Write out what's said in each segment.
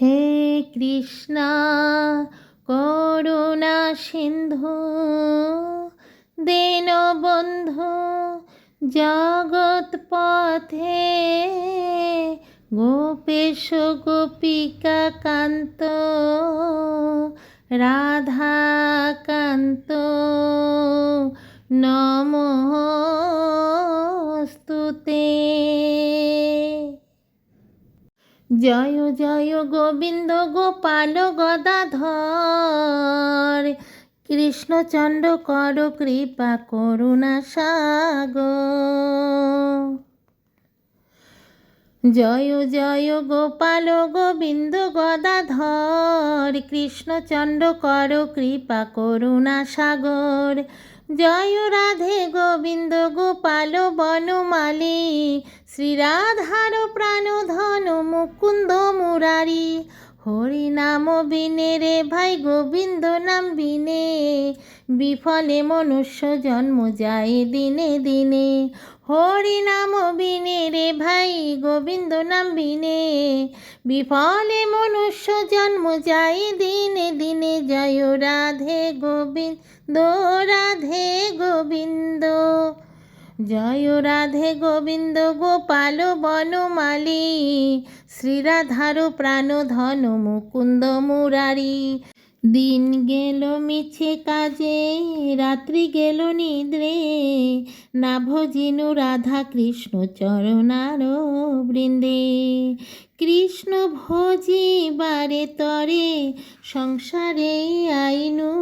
হে কৃষ্ণ করুণা সিন্ধু দীনবন্ধু জগৎ পথে গোপেশ গোপিকা কান্ত রাধাকান্ত নমস্তুতে জয় জয় গোবিন্দ গোপাল গদাধর। কৃষ্ণচন্দ্র কর কৃপা, করুণা সাগর। জয় জয় গোপাল গোবিন্দ গদাধর। কৃষ্ণচন্দ্র কর কৃপা, করুণা সাগর। জয় রাধে গোবিন্দ গোপাল বনমালি শ্রীরাধার প্রাণ ধন মুকুন্দ মুরারি। হরি নাম বিনে রে ভাই গোবিন্দ নাম বিনে, বিফলে মনুষ্য জন্ম যায় দিনে দিনে। হরি নাম বিনে রে ভাই, গোবিন্দ নাম বিনে। বিফলে মনুষ্য জন্ম যায়, দিনে দিনে জয় রাধে গোবিন্দ রাধে গোবিন্দ। জয় রাধে গোবিন্দ, গোপাল বনমালী শ্রীরাধার প্রাণ ধন মুকুন্দ মুরারি। দিন গেল মিছে কাজে, রাত্রি গেল নিদ্রে। না ভজিনু রাধা কৃষ্ণ চরণার বৃন্দে। কৃষ্ণ ভজিবারে তরে, সংসারে আইনু।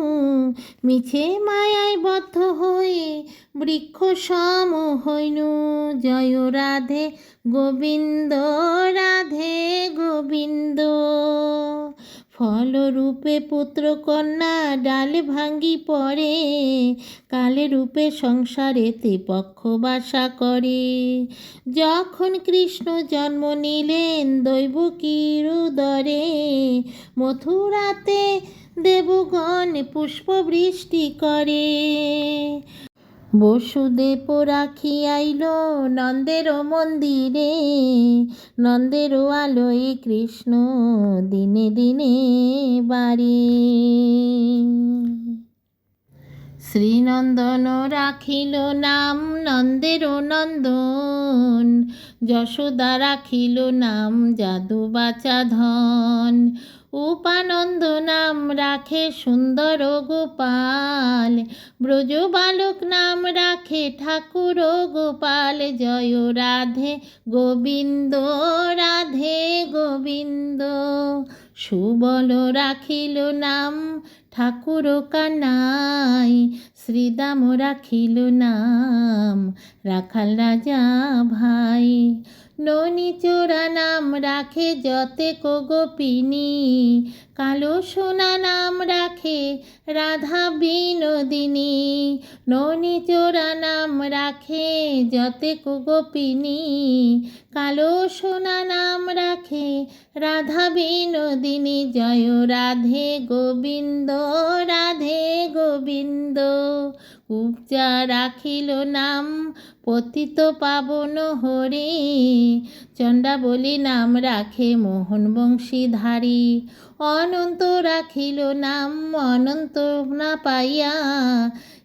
মিছে মায়ায় বদ্ধ হয়ে বৃক্ষ সম হইনু। জয় রাধে গোবিন্দ রাধে গোবিন্দ। ফলরূপে পুত্র কন্যা ডাল ভাঙ্গি পড়ে কালে রূপে সংসারেতে পক্ষ বাসা করে। যখন কৃষ্ণ জন্ম নিলেন দৈবকীর উদরে মথুরাতে দেবগণ পুষ্পবৃষ্টি করে। বসুদেব রাখি আইল নন্দের মন্দিরে, নন্দের আলোয় কৃষ্ণ দিনে দিনে বাড়ি। শ্রীনন্দন রাখিল নাম, নন্দের নন্দন, যশোদা রাখিল নাম, যাদু বাচা ধন। উপানন্দ নাম রাখে সুন্দর গোপাল। ব্রজ বালক নাম রাখে ঠাকুর গোপাল। জয় রাধে গোবিন্দ রাধে গোবিন্দ। সুবল রাখিল নাম ঠাকুর কানাই। শ্রীদাম রাখিল নাম রাখাল রাজা ভাই। ননি চোরা নাম রাখে যতে গোপিনী কালো সোনা নাম রাখে রাধা বিনোদিনী। ননি চোরা নাম রাখে যতে গোপিনী কালো সোনা নাম রাখে রাধা বিনোদিনী। জয় রাধে গোবিন্দ রাধে গোবিন্দ। উপচা রাখিল নাম, পতিত পাবন হরে। চণ্ডা বলি, নাম রাখে মোহন বংশীধারী। অনন্ত রাখিল নাম, অনন্ত না পাইয়া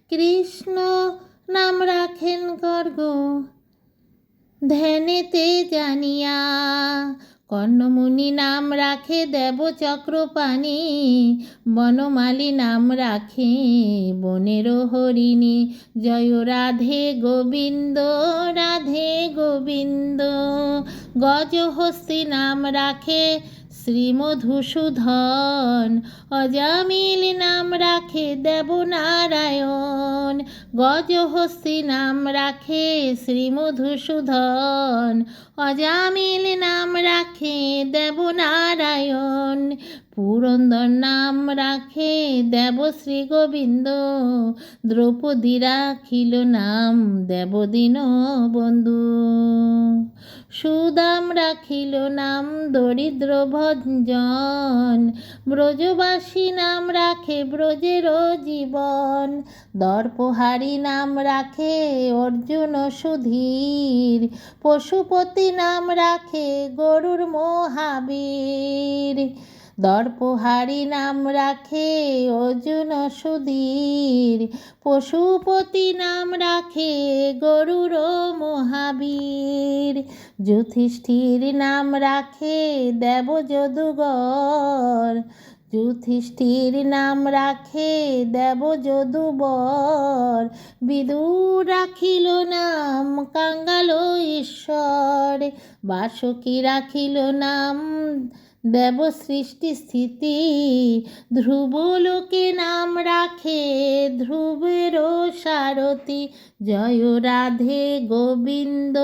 কৃষ্ণ নাম রাখেন গর্গ। ধ্যানেতে জানিয়া কর্ণমুনি নাম রাখে দেব চক্রপাণি, বনমালী নাম রাখে বনের হরিণী। জয় রাধে গোবিন্দ রাধে গোবিন্দ, গজহস্তি নাম রাখে শ্রীমধুসূধন অজামিল নাম রাখে দেবনারায়ণ গজহস্তি নাম রাখে শ্রীমধুসূধন অজামিল নাম রাখে দেবনারায়ণ পুরন্দর নাম রাখে দেবশ্রী গোবিন্দ। দ্রৌপদী রাখিল নাম দেবদীন বন্ধু। সুদাম রাখিল নাম দরিদ্র ভঞ্জন। ব্রজবাসী নাম রাখে ব্রজের জীবন। দর্পহারি নাম রাখে অর্জুন সুধীর। পশুপতি নাম রাখে গরুর মহাবীর। দর্পহারি নাম রাখে অর্জুন সুধীর। পশুপতি নাম রাখে গরুর মহাবীর। যুধিষ্ঠির নাম রাখে দেব যদুগর। যুধিষ্ঠির নাম রাখে দেব যদুবর। বিদুর রাখিল নাম কাঙ্গাল ঈশ্বর। বাসকি রাখিল নাম দেব সৃষ্টি স্থিতি ধ্রুবলোকে নাম রাখে, ধ্রুবের সারথি। জয় রাধে গোবিন্দ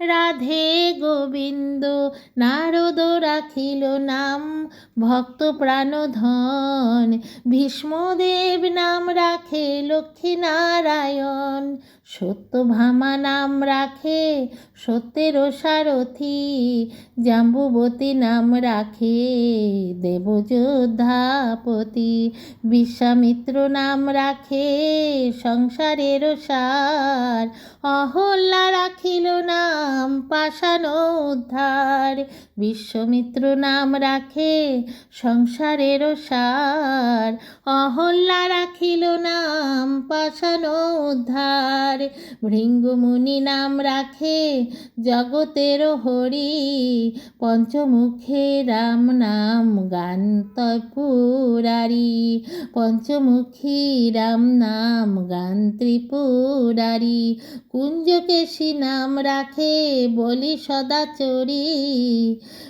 রাধে গোবিন্দ। নারদ রাখিল নাম, ভক্ত প্রাণধন। ভীষ্মদেব নাম রাখে লক্ষ্মী নারায়ণ। সত্যভামা নাম রাখে, সত্যের সারথি জাম্বুবতী নাম রাখে। দেবযোদ্ধাপতি বিশ্বামিত্র নাম রাখে, সংসারের সার অহল্যা রাখিল নাম পাষাণ উদ্ধার। বিশ্বমিত্র নাম রাখে, সংসারের সার অহল্যা রাখিল নাম পাষাণ উদ্ধার। ভৃঙ্গমুনি নাম রাখে জগতের হরি। পঞ্চমুখে রাম নাম গান পুরারি। পঞ্চমুখী রাম নাম গান ত্রিপুরারি। কুঞ্জকেশী নাম রাখে বলি সদাচরী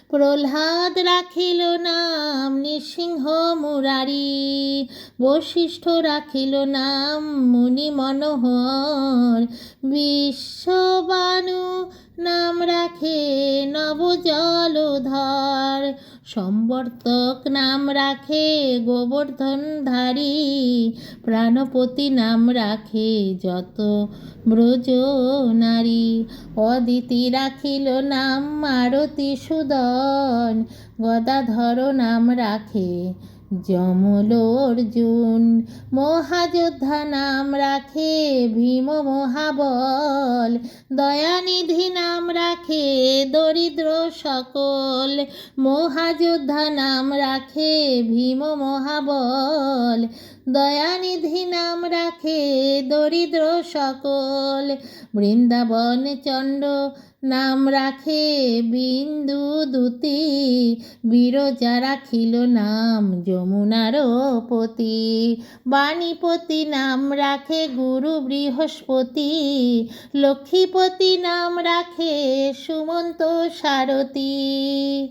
প্রহ্লাদ রাখিল নাম নৃসিংহ মুরারি। বশিষ্ঠ রাখিল নাম মুনি মনোহর। বিশ্ববানু নাম রাখে নবজলধর। সম্বর্তক নাম রাখে গোবর্ধনধারী। প্রাণপতি নাম রাখে যত ব্রজ নারী। অদিতি রাখিল নাম মারতি সুদন। গদাধর নাম রাখে যমল অর্জুন, মহাযোদ্ধা নাম রাখে ভীম মহাবল। দয়ানিধি নাম রাখে দরিদ্র সকল। মহাযোদ্ধা নাম রাখে ভীম মহাবল। দয়ানিধি নাম রাখে দরিদ্র সকল। বৃন্দাবন চণ্ড নাম রাখে বিন্দু দুতি। বিরজা রাখিল নাম যমুনার পতি। বাণীপতি নাম রাখে গুরু বৃহস্পতি। লক্ষ্মীপতি নাম রাখে সুমন্ত সারথী।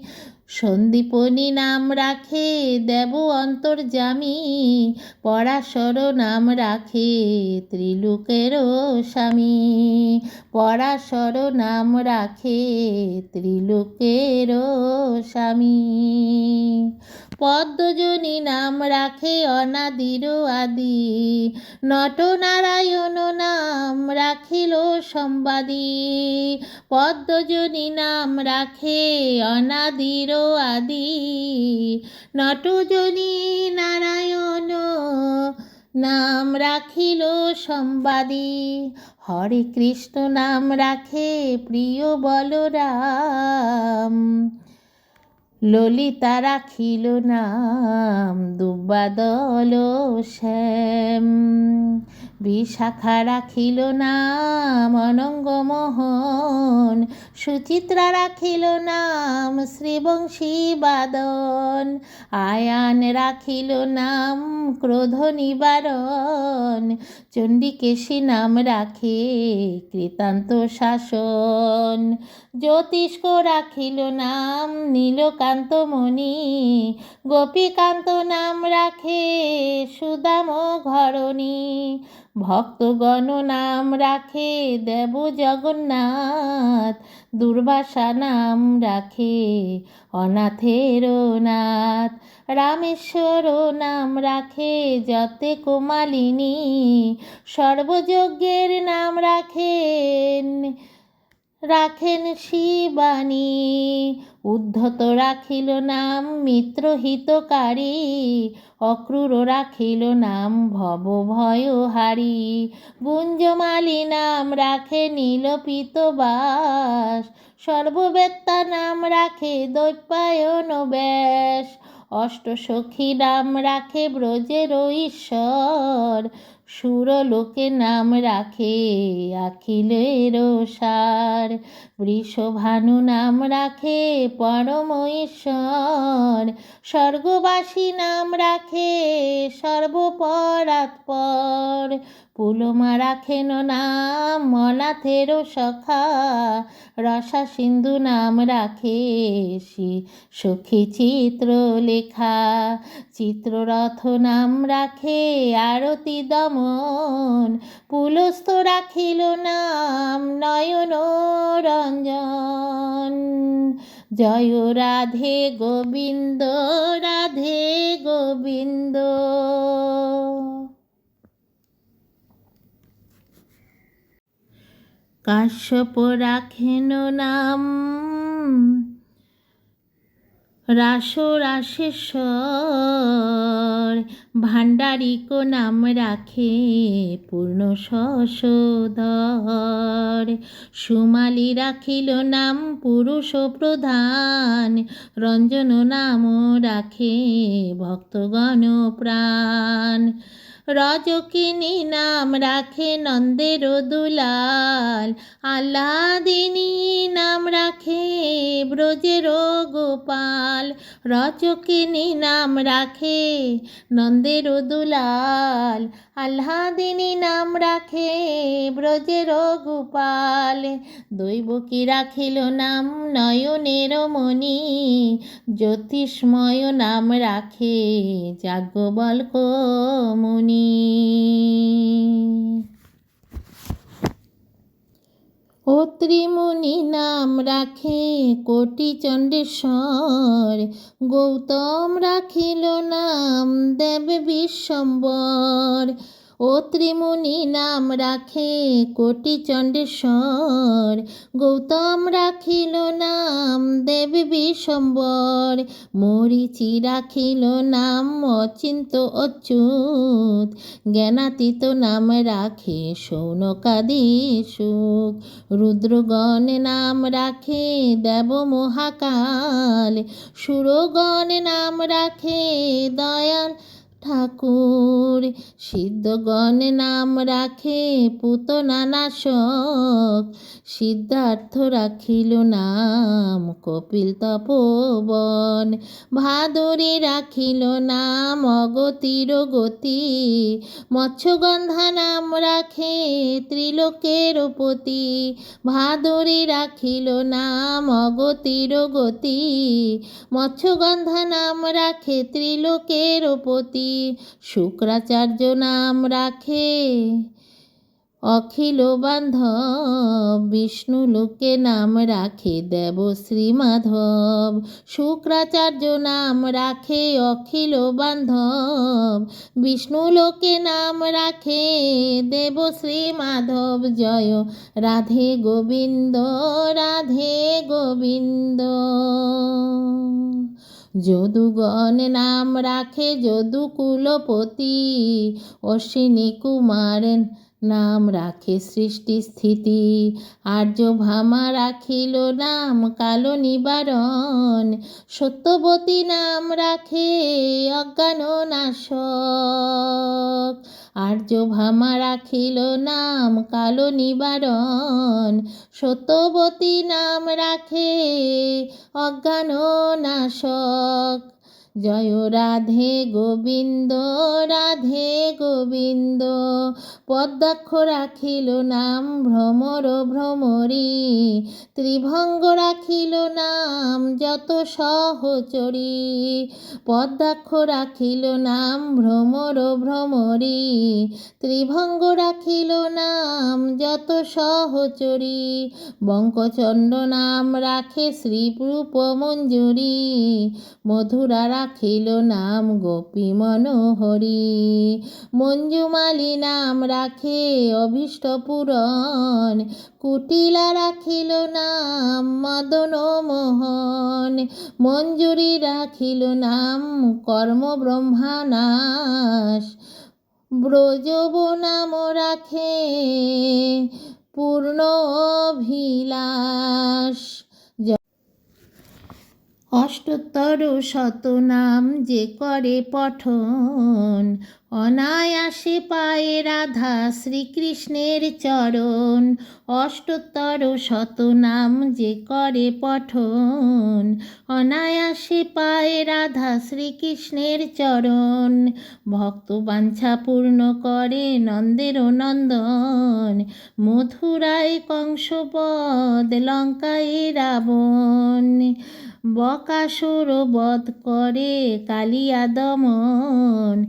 সন্দীপনী নাম রাখে দেব অন্তর্জামী পরাশর নাম রাখে ত্রিলোকের স্বামী। পরাশর নাম রাখে ত্রিলোকের স্বামী। পদ্মজনী নাম রাখে অনাদির আদি। নটনারায়ণ নাম রাখিল সম্বাদী। পদ্মজনী নাম রাখে অনাদির আদি। নটজনী নারায়ণ নাম রাখিল সম্বাদী। হরে কৃষ্ণ নাম রাখে প্রিয় বলরাম। ললিতা রাখিল নাম দুব্বাদল শ্যাম। বিশাখা রাখিল নাম অনঙ্গমোহন সুচিত্রা রাখিল নাম শ্রীবংশী বাদন, আয়ান রাখিল নাম ক্রোধ নিবারণ, চণ্ডিকেশী নাম রাখে কৃতান্ত শাসন, জ্যোতিষ্ক রাখিল নাম নীলকান্ত কান্তমণি গোপীকান্ত নাম রাখে সুদাম ঘরণী ভক্তগণ নাম রাখে দেব জগন্নাথ, দুর্বাসা নাম রাখে অনাথের নাথ, রামেশ্বর নাম রাখে যতে কুমালিনী, সর্বযজ্ঞের নাম রাখেন রাখেন শিবানী উদ্ধত রাখিল নাম মিত্রহিতকারী অক্রূর রাখিল নাম ভব ভয়হারী। গুঞ্জমালী নাম রাখে নীলপিত বাস সর্ববেত্তা নাম রাখে দৈপায়ন ব্যাস। অষ্টসখী নাম রাখে ব্রজের ঈশ্বর সুরলোকে নাম রাখে আখিলের সার। বৃষভানু নাম রাখে পরম ঈশ্বর স্বর্গবাসী নাম রাখে সর্বপরাৎপর। পুলমা রাখেন নাম অনাথের সখা, রসা সিন্ধু নাম রাখে সি- সখী চিত্র লেখা চিত্ররথ নাম রাখে আরতি দমন। পুলস্ত রাখিল নাম নয়ন রঞ্জন। জয় রাধে গোবিন্দ রাধে গোবিন্দ। কাশ্যপ রাখেন নাম। রাস রাসেশ্বর, ভাণ্ডারিক নাম রাখে পূর্ণ শশধর সুমালি রাখিল নাম পুরুষ প্রধান, রঞ্জন নাম রাখে ভক্তগণ প্রাণ। রজকিনী নাম রাখে নন্দের দুলাল। আল্লাদিনী নাম রাখে ব্রজের গোপাল। রজকিনী নাম রাখে নন্দের দুলাল। আল্লাদিনী নাম রাখে ব্রজের গোপাল। দৈবকী রাখিল নাম নয়নের মণি। জ্যোতিষ্ময় নাম রাখে যাজ্ঞবল্ক মুনি। অত্রিমুনি নাম রাখে কোটি চণ্ডেশ্বর গৌতম রাখিল নাম দেব বিশ্বম্বর। অত্রিমুনি নাম রাখে কোটি চণ্ডেশ্বর গৌতম রাখিল নাম, দেব বিশ্বম্বর মরিচি রাখিল নাম, অচিন্ত অচ্যুত। জ্ঞানাতীত নাম রাখে সৌনকাদি সুখ। রুদ্রগণ নাম রাখে দেব মহাকাল। সুরগণ নাম রাখে দয়াল ঠাকুর। সিদ্ধগণ নাম রাখে পুতনা নাশক সিদ্ধার্থ রাখিল নাম, কপিল তপোবন। ভাদরে রাখিল নাম, অগতির গতি। মৎস্যগন্ধা নাম রাখে ত্রিলোকের পতি। ভাদরে রাখিল নাম, অগতির গতি। মৎস্যগন্ধা নাম রাখে ত্রিলোকের পতি। শুক্রাচার্য নাম রাখে। অখিল বান্ধব বিষ্ণু লোকে নাম রাখে, দেব শ্রী মাধব শুক্রাচার্য নাম রাখে। অখিল বান্ধব বিষ্ণু লোকে নাম রাখে, দেব মাধব জয়। রাধে গোবিন্দ রাধে গোবিন্দ। যদুগণ নাম রাখে যদু কুলপতি অশ্বিনী কুমার নাম রাখে সৃষ্টি স্থিতি। আর্য ভামা রাখিল নাম কালো নিবারণ। সত্যবতী নাম রাখে অজ্ঞান নাশক। আর্য ভামা রাখিল নাম কালো নিবারণ। সত্যবতী নাম রাখে অজ্ঞান নাশক। জয় রাধে গোবিন্দ রাধে গোবিন্দ। পদ্মাক্ষ রাখিল নাম, ভ্রমর ভ্রমরী। ত্রিভঙ্গ রাখিল নাম, যত সহচরী। পদ্মাক্ষ রাখিল নাম, ভ্রমর ভ্রমরী। ত্রিভঙ্গ রাখিল নাম, যত সহচরী। বঙ্কচন্দ্র নাম রাখে শ্রীরূপ মঞ্জুরি। মধুরা রাখিল নাম গোপী মনোহরি। মঞ্জুমালি নাম রাখে অভীষ্ট পূরণ কুটিলা রাখিল নাম মদন মোহন। মঞ্জুরি রাখিল নাম কর্ম ব্রহ্মানাশ ব্রজব নাম রাখে পূর্ণ অভিলাষ। অষ্টোত্তর শতনাম যে করে পঠন। অনায়াসে পায়ে রাধা শ্রীকৃষ্ণের চরণ, অষ্টোত্তর শতনাম যে করে পঠন। অনায়াসে পায়ে রাধা শ্রীকৃষ্ণের চরণ ভক্ত বাঞ্ছা পূর্ণ করে নন্দের নন্দন। মথুরায় কংসপদ লঙ্কায় রাবণ। বকাসুর বধ করে কালিয়া দমন।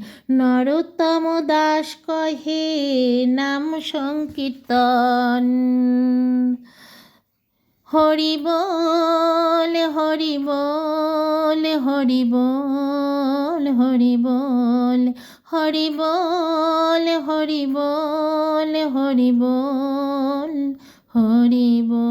নরোত্তম দাস কহে, নাম সংকীর্তন। হরি বল হরি বল হরি বল হরি বল হরি বল হরি বল হরি বল হরি বল।